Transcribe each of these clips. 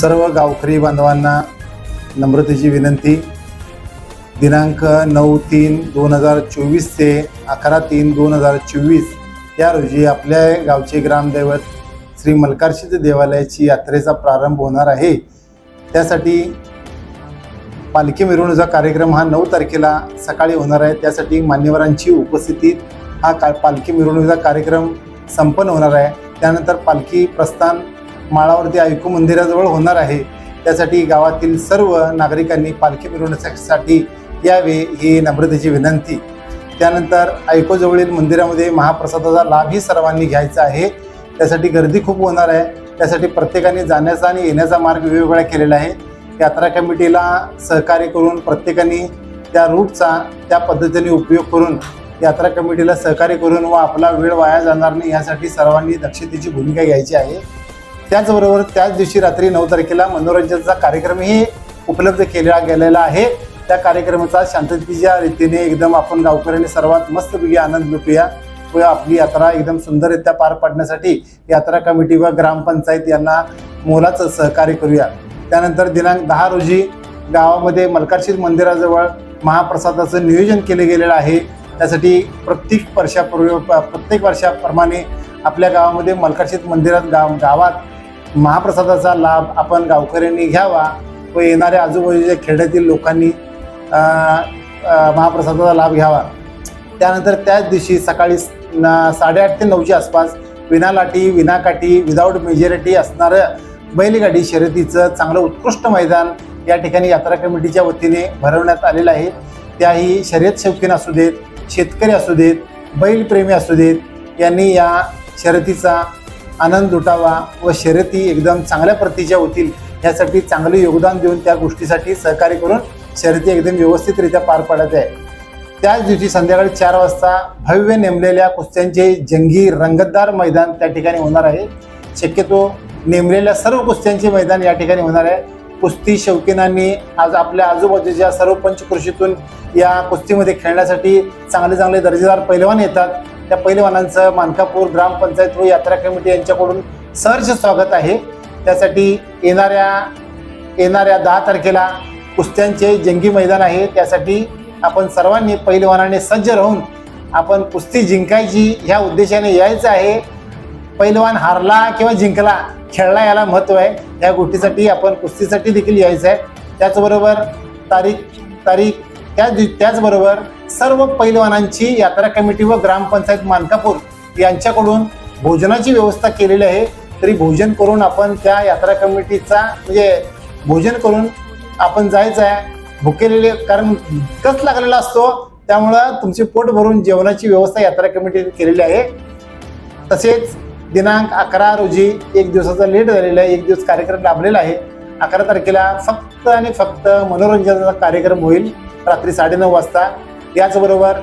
सर्व गावकरी बांधवांना नम्रतेची विनंती. दिनांक नऊ तीन दोन हजार चोवीस ते अकरा तीन दोन हजार चोवीस या रोजी आपल्या गावचे ग्रामदैवत श्री मल्कारशित देवालयाची यात्रेचा प्रारंभ होणार आहे. त्यासाठी पालखी मिरवणूचा कार्यक्रम हा नऊ तारखेला सकाळी होणार आहे. त्यासाठी मान्यवरांची उपस्थितीत हा का पालखी मिरवणुकीचा कार्यक्रम संपन्न होणार आहे. त्यानंतर पालखी प्रस्थान माळावरती ऐकू मंदिराजवळ होणार आहे. त्यासाठी गावातील सर्व नागरिकांनी पालखी मिरवण्यासाठी यावे ही नम्रतेची विनंती. त्यानंतर ऐकोजवळील मंदिरामध्ये महाप्रसादाचा लाभही सर्वांनी घ्यायचा आहे. त्यासाठी गर्दी खूप होणार आहे. त्यासाठी प्रत्येकाने जाण्याचा आणि येण्याचा मार्ग वेगवेगळा केलेला आहे. यात्रा कमिटीला सहकार्य करून प्रत्येकाने त्या रूटचा त्या पद्धतीने उपयोग करून यात्रा कमिटीला सहकार्य करून व आपला वेळ वाया जाणार नाही यासाठी सर्वांनी दक्षतेची भूमिका घ्यायची आहे. त्याचबरोबर त्याच दिवशी रात्री नऊ तारखेला मनोरंजनाचा कार्यक्रमही उपलब्ध केला गेलेला आहे. त्या कार्यक्रमाचा शांततेच्या रीतीने एकदम आपण गावकऱ्यांनी सर्वात मस्तपैकी आनंद लुटूया व आपली यात्रा एकदम सुंदररित्या पार पाडण्यासाठी यात्रा कमिटी व ग्रामपंचायत यांना मोलाचं सहकार्य करूया. त्यानंतर दिनांक दहा रोजी गावामध्ये मलकारशीद मंदिराजवळ महाप्रसादाचं नियोजन केले गेलेलं आहे. त्यासाठी प्रत्येक वर्षापूर्वी प्रत्येक वर्षाप्रमाणे आपल्या गावामध्ये मलकारशीद मंदिरात गाव गावात महाप्रसादाचा लाभ आपण गावकऱ्यांनी घ्यावा व येणाऱ्या आजूबाजूच्या खेड्यातील लोकांनी महाप्रसादाचा लाभ घ्यावा. त्यानंतर त्याच दिवशी सकाळी साडेआठ ते नऊच्या आसपास विना विनाकाठी विदाऊट मेजॉरिटी असणारं बैलगाडी शर्यतीचं चांगलं उत्कृष्ट मैदान या ठिकाणी यात्रा कमिटीच्या वतीने भरवण्यात आलेलं आहे. त्याही शर्यत शौकीन असू देत शेतकरी असू देत बैलप्रेमी असू देत यांनी या शर्यतीचा आनंद लुटावा व शर्यती एकदम चांगल्या प्रतीच्या होतील यासाठी चांगले योगदान देऊन त्या गोष्टीसाठी सहकार्य करून शर्यती एकदम व्यवस्थितरित्या पार पाडत आहे. त्याच दिवशी संध्याकाळी चार वाजता भव्य नेमलेल्या कुस्त्यांचे जंगी रंगतदार मैदान त्या ठिकाणी होणार आहे. शक्यतो नेमलेल्या सर्व कुस्त्यांचे मैदान या ठिकाणी होणार आहे. कुस्ती शौकीनांनी आज आपल्या आजूबाजूच्या सर्व पंचकृषीतून या कुस्तीमध्ये खेळण्यासाठी चांगले चांगले दर्जेदार पैलवान येतात. त्या पैलवानांचं मानकापूर ग्रामपंचायत व यात्रा कमिटी यांच्याकडून सहर्ष स्वागत आहे. त्यासाठी येणाऱ्या येणाऱ्या दहा तारखेला कुस्त्यांचे जंगी मैदान आहे. त्यासाठी आपण सर्वांनी पैलवानाने सज्ज राहून आपण कुस्ती जिंकायची ह्या उद्देशाने यायचं आहे. पैलवान हारला किंवा जिंकला खेळला याला महत्त्व आहे. या गोष्टीसाठी आपण कुस्तीसाठी देखील यायचं आहे. त्याचबरोबर तारीख तारीख त्याच त्याचबरोबर सर्व पैलवानांची यात्रा कमिटी व ग्रामपंचायत मानकापूर यांच्याकडून भोजनाची व्यवस्था केलेली आहे. तरी भोजन करून आपण त्या यात्रा कमिटीचा म्हणजे भोजन करून आपण जायचं आहे. भुकेलेले कारण कस लागलेला असतो त्यामुळं तुमचे पोट भरून जेवणाची व्यवस्था यात्रा कमिटीने केलेली आहे. तसेच दिनांक अकरा रोजी एक दिवसाचा लेट झालेला आहे. एक दिवस कार्यक्रम लाभलेला आहे. अकरा तारखेला फक्त आणि फक्त मनोरंजनाचा कार्यक्रम होईल. रात्री साडेनऊ वाजता. याचबरोबर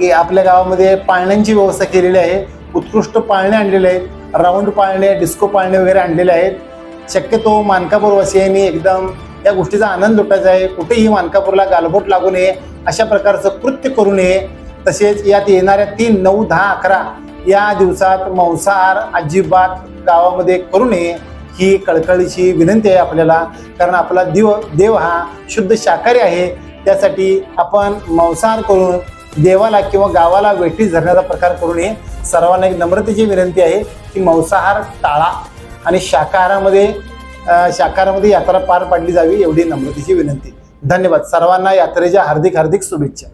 हे आपल्या गावामध्ये पाळण्यांची व्यवस्था केलेली आहे. उत्कृष्ट पाळणे आणलेले आहेत. राऊंड पाळणे डिस्को पाळणे वगैरे आणलेले आहेत. शक्यतो मानकापूरवासियांनी एकदम या गोष्टीचा आनंद लुटायचा आहे. कुठेही मानकापूरला गालबोट लागू नये. अशा प्रकारचं कृत्य करू नये. तसेच यात येणाऱ्या तीन नऊ दहा अकरा या दिवसात मांसाहार अजिबात गावामध्ये करू नये ही कळकळीची विनंती आहे आपल्याला. कारण आपला देव देव हा शुद्ध शाकाहारी आहे. त्यासाठी आपण मांसाहार करून देवाला किंवा गावाला वेठीस धरण्याचा प्रकार करू नये सर्वांना एक नम्रतेची विनंती आहे की मांसाहार टाळा आणि शाकाहारामध्ये शाकाहारामध्ये यात्रा पार पाडली जावी एवढी नम्रतेची विनंती. धन्यवाद. सर्वांना यात्रेच्या हार्दिक हार्दिक शुभेच्छा.